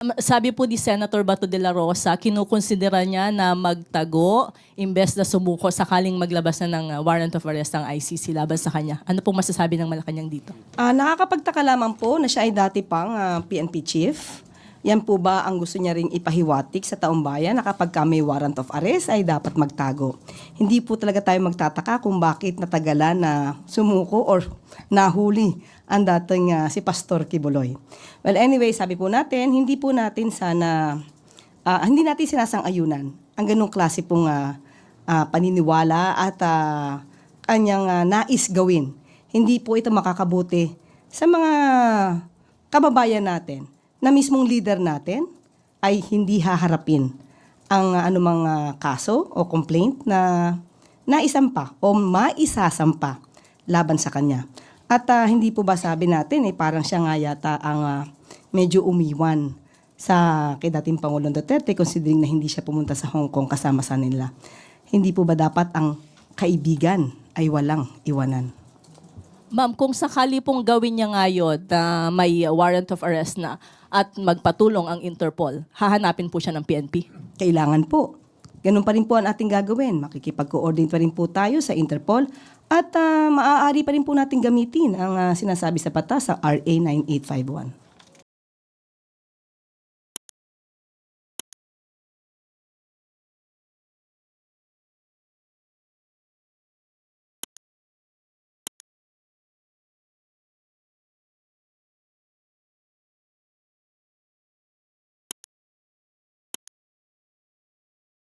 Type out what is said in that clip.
Um, Sabi po ni Senator Bato de la Rosa, kinukonsidera niya na magtago imbes na sumuko sakaling maglabas na ng uh, warrant of arrest ang ICC laban sa kanya. Ano pong masasabi ng Malacanang dito? Ah, nakakapagtaka lamang po na siya ay dati pang ah, PNP chief. Yan po ba ang gusto niya ring ipahiwatik sa taong bayan na kapag ka may warrant of arrest ay dapat magtago? Hindi po talaga tayo magtataka kung bakit natagalan na sumuko or nahuli ang dating ah, si Pastor Kibuloy. Well, anyway, sabi po natin, hindi po natin sana, ah, hindi natin sinasang-ayunan ang ganong klase pong ah, ah, paniniwala at ah, kanyang ah, nais gawin. Hindi po ito makakabuti sa mga kababayan natin na mismong leader natin ay hindi haharapin ang ah, anumang ah, kaso o complaint na naisampa o maisasampa laban sa kanya. At ah, hindi po ba sabi natin, eh, parang siya nga yata ang ah, medyo umiwan sa kay dating Pangulong Duterte considering na hindi siya pumunta sa Hong Kong kasama sa nila. Hindi po ba dapat ang kaibigan ay walang iwanan? Ma'am, kung sakali pong gawin niya ngayon na may warrant of arrest na at magpatulong ang Interpol, hahanapin po siya ng PNP? Kailangan po. Ganun pa rin po ang ating gagawin. Makikipag-coordinate pa rin po tayo sa Interpol at ah, maaari pa rin po natin gamitin ang ah, sinasabi sa batas sa RA 9851.